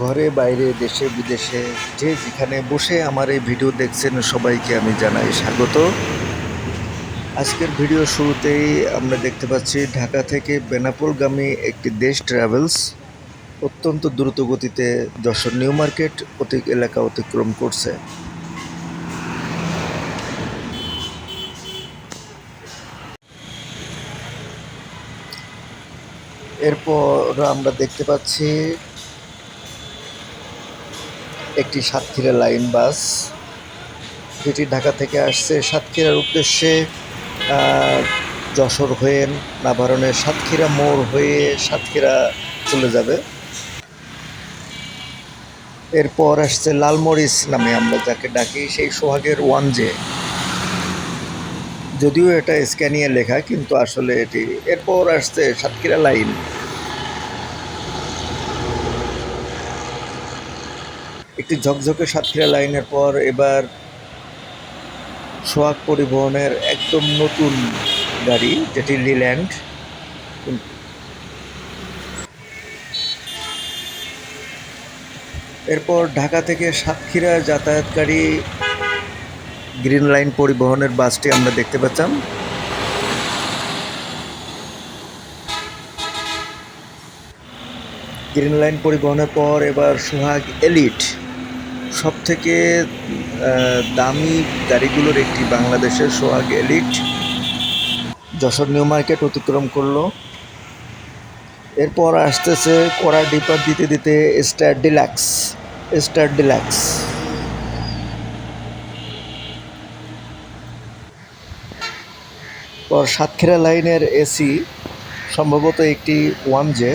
ঘরে, বাইরে, দেশে, বিদেশে, যে যেখানে বসে আমার এই ভিডিও দেখছেন সবাইকে আমি জানাই স্বাগত। আজকের ভিডিও শুরুতেই আমরা দেখতে পাচ্ছি ঢাকা থেকে বেনাপোলগামী একটি দেশ ট্রাভেলস অত্যন্ত দ্রুত গতিতে যশোর নিউ মার্কেট অতি, এলাকা অতিক্রম করছে। এরপর আমরা দেখতে পাচ্ছি একটি সাতক্ষীরা লাইন বাস যেটি ঢাকা থেকে আসছে। সাতক্ষীরার উদ্দেশ্যে যশোর হয়ে নাভারণের সাতক্ষীরা মোড় হয়ে সাতক্ষীরা চলে যাবে। এরপর আসছে লালমরিচ নামে আমরা যাকে ডাকি, সেই সোহাগের ওয়ান জে। যদিও এটা স্ক্যানিয়ে লেখা, কিন্তু আসলে এটি। এরপর আসছে সাতক্ষীরা লাইন। একটি ঝকঝকে সাতক্ষীরা লাইনের পর এবার সোহাগ পরিবহনের একদম নতুন গাড়ি, যেটি লিল্যান্ড। এরপর ঢাকা থেকে সাতক্ষীরা যাতায়াতকারী গ্রিন লাইন পরিবহনের বাসটি আমরা দেখতে পাচ্ছিলাম গ্রিন লাইন পরিবহনের পর এবার সোহাগ এলিট সব থেকে দামি গাড়িগুলোর একটি বাংলাদেশের Sohag elite. Jashore new market অতিক্রম করল। এরপর আসতেছে কড়া ডিপার দিতে দিতে স্টার ডিলাক্স স্টার ডিলাক্স। পর সাতক্ষীরা লাইনের এসি, সম্ভবত একটি ওয়ান জে।